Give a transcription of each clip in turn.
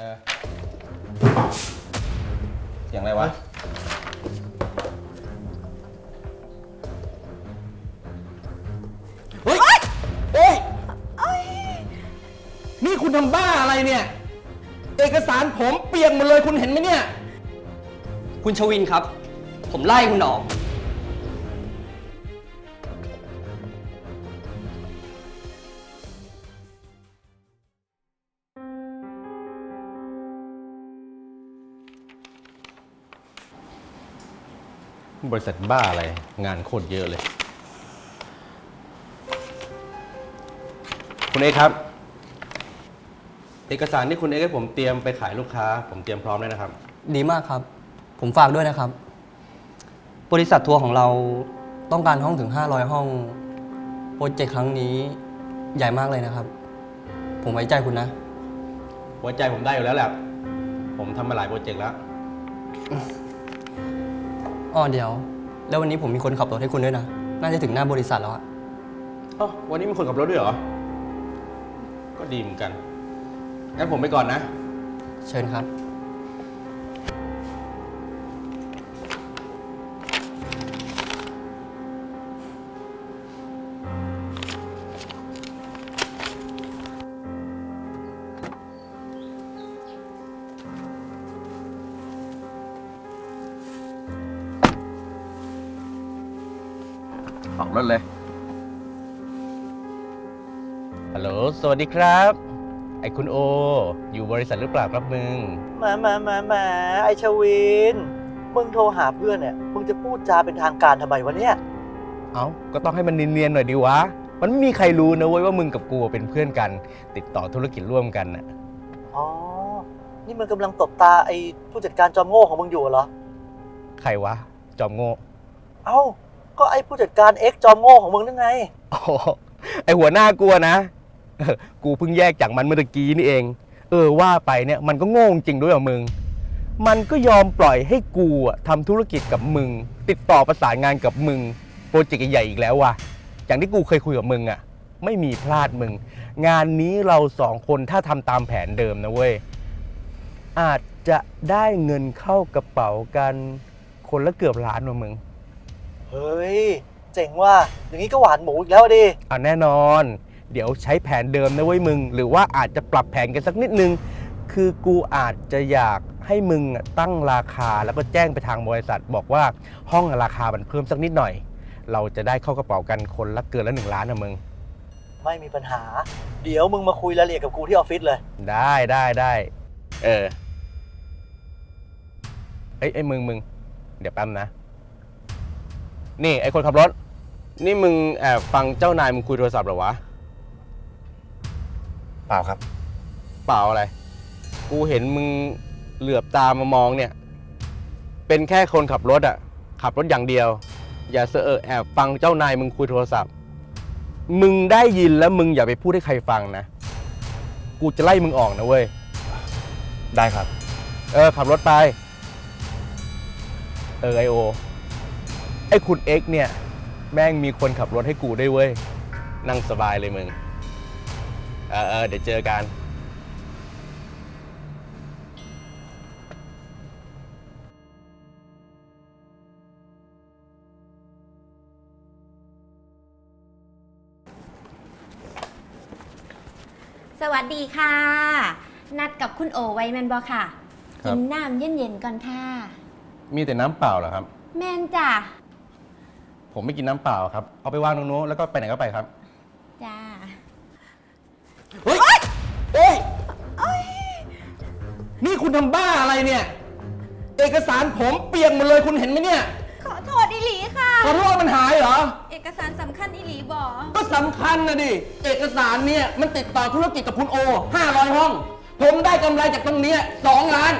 เออเสียงอะไรวะ เฮ้ย เอ้ย นี่คุณทำบ้าอะไรเนี่ย เอกสารผมเปียกหมดเลยคุณเห็นไหมเนี่ย คุณชวินครับ ผมไล่คุณออก บริษัทบ้าอะไร งานโคตรเยอะเลย คุณเอกครับ เอกสารที่คุณเอกให้ผมเตรียมไปขายลูกค้า ผมเตรียมพร้อมแล้วนะครับ ดีมากครับ ผมฝากด้วยนะครับ บริษัททัวร์ของเราต้องการห้องถึง 500 ห้อง โปรเจกต์ครั้งนี้ใหญ่มากเลยนะครับ ผมไว้ใจคุณนะ ไว้ใจผมได้อยู่แล้วแหละ ผมทำมาหลายโปรเจกต์แล้ว อ้อเดี๋ยว แล้ววันนี้ผมมีคนขับรถให้คุณด้วยนะ น่าจะถึงหน้าบริษัทแล้วอะอ๋อวันนี้มีคนขับรถด้วยเหรอ ก็ดีเหมือนกัน งั้นผมไปก่อนนะ เชิญครับ รถเลย ฮัลโหล สวัสดีครับ ไอ้คุณโอ อยู่บริษัทหรือเปล่าครับมึง แหมามามามาไอชวิน มึงโทรหาเพื่อนเนี่ย มึงจะพูดจาเป็นทางการทำไมวะเนี่ย เอ้า ก็ต้องให้มันเนียนๆหน่อยดีวะ มันไม่มีใครรู้นะเว้ยว่ามึงกับกูเป็นเพื่อนกัน ติดต่อธุรกิจร่วมกันน่ะ อ๋อ นี่มึงกำลังตบตาไอผู้จัดการจอมโง่ของมึงอยู่เหรอ ใครวะ จอมโง่ เอ้า ก็ไอผู้จัดการเอ็กจอมโง่ของมึงนั่นไงอ้โหไอหัวหน้ากลัวนะเออกูเพิ่งแยกจากมันเมื่อตะกี้นี่เอง เออว่าไปเนี่ยมันก็โง่จริงด้วยอะมึง มันก็ยอมปล่อยให้กูอะทำธุรกิจกับมึง ติดต่อประสานงานกับมึง โปรเจกต์ใหญ่ๆอีกแล้วว่ะ อย่างที่กูเคยคุยกับมึงอะไม่มีพลาดมึง งานนี้เราสองคนถ้าทำตามแผนเดิมนะเว้ย อาจจะได้เงินเข้ากระเป๋ากันคนละเกือบล้านว่ะมึง เฮ้ย เจ๋งว่ะอย่างนี้ก็หวานหมูอีกแล้วดิ อะแน่นอน เดี๋ยวใช้แผนเดิมนะเว้ยมึง หรือว่าอาจจะปรับแผนกันสักนิดนึง คือกูอาจจะอยากให้มึงอะตั้งราคาแล้วก็แจ้งไปทางบริษัท บอกว่าห้องราคามันเพิ่มสักนิดหน่อย เราจะได้เข้ากระเป๋ากันคนละเกินละหนึ่งล้านนะมึง ไม่มีปัญหา เดี๋ยวมึงมาคุยรายละเอียดกับกูที่ออฟฟิศเลย ได้ได้ได้เออเอ้ยไอ้ยมึงมึง เดี๋ยวแป๊บนะ นี่ไอ้คนขับรถ นี่มึงแอบฟังเจ้านายมึงคุยโทรศัพท์เหรอวะ เปล่าครับ เปล่าอะไร กูเห็นมึงเหลือบตามามามองเนี่ย เป็นแค่คนขับรถอะขับรถอย่างเดียว อย่าเสอะแอบฟังเจ้านายมึงคุยโทรศัพท์ มึงได้ยินแล้วมึงอย่าไปพูดให้ใครฟังนะ กูจะไล่มึงออกนะเว้ย ได้ครับ เออ ขับรถไป เออไอโอ ไอคุณเอ็กซ์เนี่ย แม่งมีคนขับรถให้กูได้วยเว้ย นั่งสบายเลยมึง เออเออเดี๋ยวเจอกัน สวัสดีค่ะ นัดกับคุณโอไว้แมนบอค่ะ ครับ กินน้ำเย็นๆก่อนค่ะ มีแต่น้ำเปล่าเหรอครับ แมนจ้ะ ผมไม่กินน้ำเปล่าครับ เอาไปวางตรงโน้นแล้วก็ไปไหนก็ไปครับ จ้า เฮ้ยเอ้ยนี่คุณทำบ้าอะไรเนี่ย เอกสารผมเปียกหมดเลยคุณเห็นไหมเนี่ยขอโทษอิหลีค่ะ ขอโทษมันหายเหรอ เอกสารสำคัญอิหลีบอก็สำคัญนะดิ เอกสารเนี่ยมันติดต่อธุรกิจกับคุณโอ 500 ห้อง ผมได้กำไรจากตรงเนี้ย2ล้าน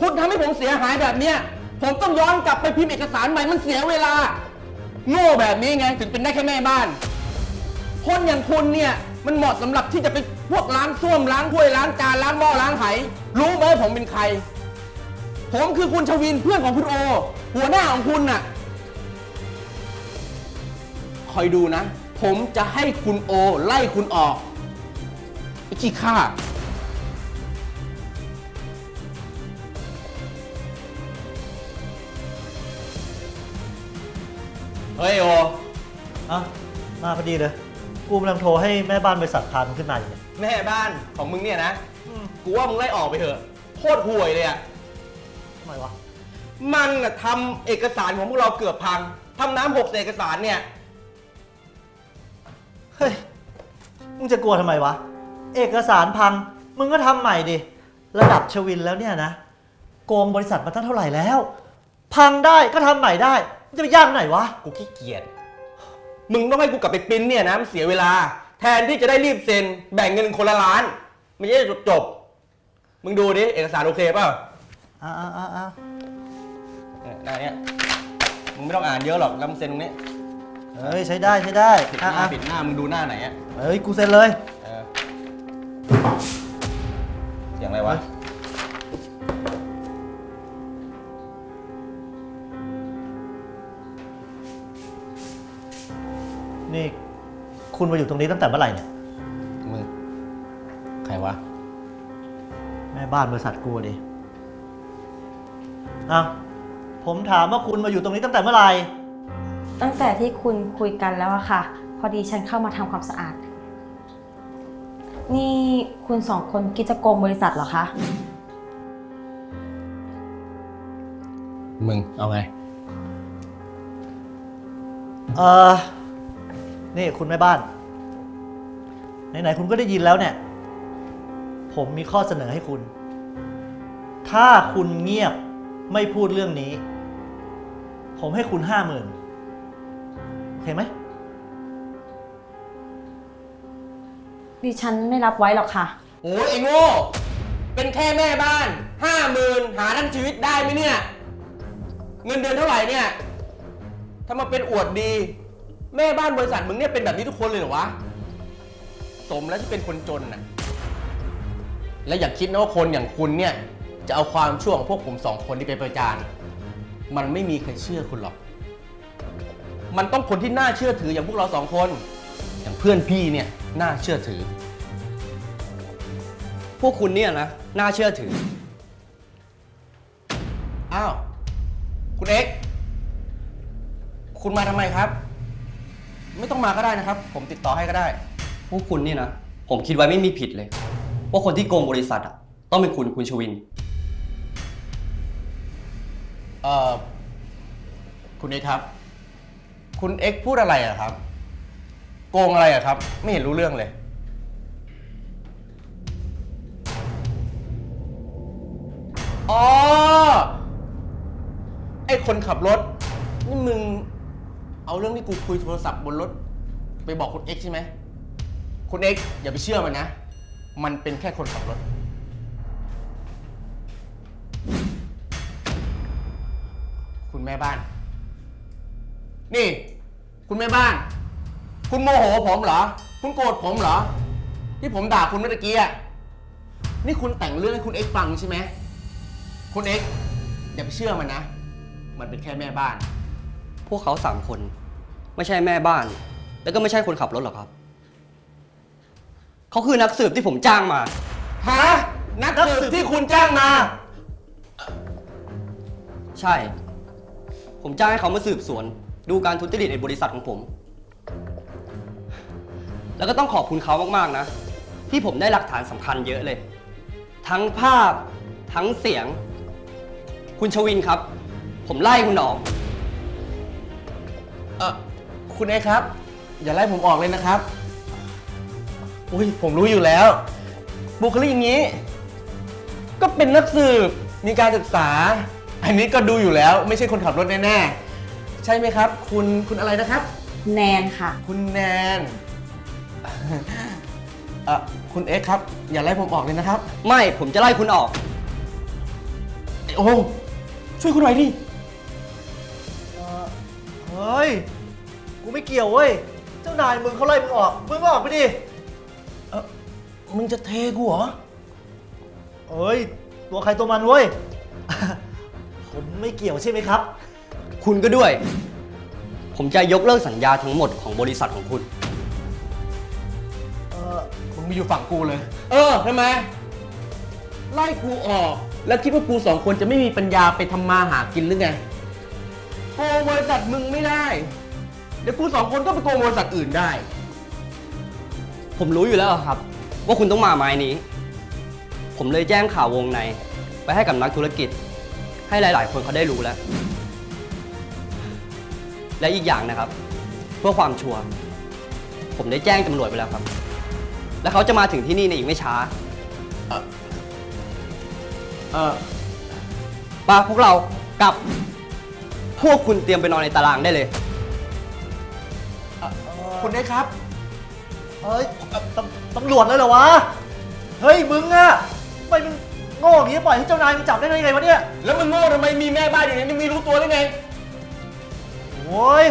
คุณทำให้ผมเสียหายแบบเนี้ย ผมต้องย้อนกลับไปพิมพ์เอกสารใหม่ มันเสียเวลา โง่แบบนี้ไงถึงเป็นได้แค่แม่บ้าน คนอย่างคุณเนี่ยมันเหมาะสำหรับที่จะไปพวกล้างส้วมล้างถ้วยล้างจานล้างหม้อล้างไหรู้ไหมผมเป็นใคร ผมคือคุณชวินเพื่อนของคุณโอ หัวหน้าของคุณน่ะ คอยดูนะ ผมจะให้คุณโอไล่คุณออกไอ้ขี้ข้า เฮ้ยโออะมาพอดีเลย กูกำลังโทรให้แม่บ้านบริษัทพามึงขึ้นมาอยู่เนี่ยแม่บ้านของมึงเนี่ยนะ กูว่ามึงไล่ออกไปเถอะโคตรห่วยเลยอะทำไมวะ มันน่ะทำเอกสารของพวกเราเกือบพังทำน้ำหกใส่เอกสารเนี่ย เฮ้ย มึงจะกลัวทำไมวะ เอกสารพัง มึงก็ทำใหม่ดิ ระดับชวินแล้วเนี่ยนะ โกงบริษัทมาตั้งเท่าไหร่แล้ว พังได้ก็ทำใหม่ได้ มันจะไปยากไหนวะ กูขี้เกียจ มึงต้องให้กูกลับไปปริ้นเนี่ยนะมันเสียเวลา แทนที่จะได้รีบเซ็นแบ่งเงินคนละล้านไม่ใช่จบจบๆมึงดูดิ เอกสารโอเคเปล่าอ่าอ่าอ่าอ่าเนี่ยหน้าเนี้ยมึงไม่ต้องอ่านเยอะหรอกแล้วมึงเซ็นตรงนี้เฮ้ยใช้ได้ใช้ได้ปิดหอะน้าอะปิดหน้ามึงดูหน้าไหนอะเฮ้ยกูเซ็นเลย เออเสียงอะไรวะ นี่คุณมาอยู่ตรงนี้ตั้งแต่เมื่อไหร่เนี่ย มึงใครวะ แม่บ้านบริษัทกูดิอ้าวผมถามว่าคุณมาอยู่ตรงนี้ตั้งแต่เมื่อไหร่ ตั้งแต่ที่คุณคุยกันแล้วอะค่ะ พอดีฉันเข้ามาทำความสะอาด นี่คุณสองคนกิดจะโกงบริษัทเหรอคะ มึงเอาไง เออ นี่คุณแม่บ้าน ไหนๆคุณก็ได้ยินแล้วเนี่ย ผมมีข้อเสนอให้คุณ ถ้าคุณเงียบไม่พูดเรื่องนี้ ผมให้คุณห้าหมื่นโอเคไหม ดิฉันไม่รับไว้หรอกค่ะ โอ้ยไอ้โง่ เป็นแค่แม่บ้านห้าหมื่นหาทั้งชีวิตได้ไหมเนี่ย เงินเดือนเท่าไหร่เนี่ย ถ้ามาเป็นอวดดี แม่บ้านบริษัทมึงเนี่ยเป็นแบบนี้ทุกคนเลยเหรอวะ สมแล้วที่เป็นคนจนน่ะ และอย่าคิดนะว่าคนอย่างคุณเนี่ย จะเอาความชั่วของพวกผมสองคนที่ไปประจาน มันไม่มีใครเชื่อคุณหรอก มันต้องคนที่น่าเชื่อถืออย่างพวกเราสองคน อย่างเพื่อนพี่เนี่ยน่าเชื่อถือ พวกคุณเนี่ยนะน่าเชื่อถือ อ้าว คุณเอ็กซ์คุณมาทำไมครับ ไม่ต้องมาก็ได้นะครับ ผมติดต่อให้ก็ได้ พวกคุณนี่นะ ผมคิดไว้ไม่มีผิดเลย ว่าคนที่โกงบริษัทอะ ต้องเป็นคุณคุณชวิน เอ่อ คุณเอ็กซ์ครับ คุณเอ็กซ์พูดอะไรอะครับ โกงอะไรอะครับ ไม่เห็นรู้เรื่องเลย อ๋อ ไอ้คนขับรถ นี่มึง เอาเรื่องที่กูคุยโทรศัพท์บนรถ ไปบอกคุณเอ็กซ์ใช่ไหม คุณเอ็กซ์อย่าไปเชื่อมันนะ มันเป็นแค่คนขับรถ คุณแม่บ้าน นี่ คุณแม่บ้าน คุณโมโหผมเหรอ คุณโกรธผมเหรอ ที่ผมด่าคุณเมื่อกี้อะนี่คุณแต่งเรื่องให้คุณเอ็กซ์ฟังใช่ไหม คุณเอ็กซ์อย่าไปเชื่อมันนะ มันเป็นแค่แม่บ้าน วกเขาสามคน ไม่ใช่แม่บ้าน แล้วก็ไม่ใช่คนขับรถหรอกครับ เขาคือนักสืบที่ผมจ้างมา ฮะนักสืบที่คุณจ้างมา ใช่ ผมจ้างให้เขามาสืบสวน ดูการทุจริตในบริษัทของผม แล้วก็ต้องขอบคุณเขามากๆนะ ที่ผมได้หลักฐานสำคัญเยอะเลย ทั้งภาพทั้งเสียง คุณชวินครับ ผมไล่คุณออก เออคุณเอ็กซ์ครับ อย่าไล่ผมออกเลยนะครับ อุ้ยผมรู้อยู่แล้ว บุคลิกอย่างนี้ ก็เป็นนักสืบมีการศึกษา อันนี้ก็ดูอยู่แล้ว ไม่ใช่คนขับรถแน่ๆใช่ไหมครับ คุณคุณอะไรนะครับ แนนค่ะ คุณแนนเออคุณเอ็กซ์ครับ อย่าไล่ผมออกเลยนะครับ ไม่ผมจะไล่คุณออก ไอ้โอ้งช่วยคุณหน่อยดิเอ่อ เฮ้ย กูไม่เกี่ยวเว้ย เจ้านายมึงเขาไล่มึงออก มึงก็ออกไปดิ เออมึงจะเทกูเหรอเอ้ย ตัวใครตัวมันเว้ย ผมไม่เกี่ยวใช่ไหมครับ คุณก็ด้วย ผมจะยกเลิกสัญญาทั้งหมดของบริษัทของคุณ เออมึงมาอยู่ฝั่งกูเลย เออทำไม ไล่กูออก แล้วคิดว่ากูสองคนจะไม่มีปัญญาไปทำมาหากินหรือไง โกงบริษัทมึงไม่ได้ เดี๋ยวกูสองคนก็ไปโกงบริษัทอื่นได้ ผมรู้อยู่แล้วครับ ว่าคุณต้องมาไม้นี้ ผมเลยแจ้งข่าววงใน ไปให้กับนักธุรกิจ ให้หลาย ๆ คนเขาได้รู้แล้ว และอีกอย่างนะครับ เพื่อความชัวร์ผมได้แจ้งตำรวจไปแล้วครับ และเขาจะมาถึงที่นี่ในอีกไม่ช้า เออปาพวกเรากลับ พวกคุณเตรียมไปนอนในตารางได้เลย คุณได้ครับ เฮ้ยตำตำรวจเลยเหรอวะ เฮ้ยมึงอะทำไมมึงโง่อย่างนี้ปล่อยให้เจ้านายมึงจับได้ไงวะเนี่ย แล้วมึงโง่ทำไมมีแม่บ้านอยู่ในนี้ไม่รู้ตัวหรือไง โอ้ย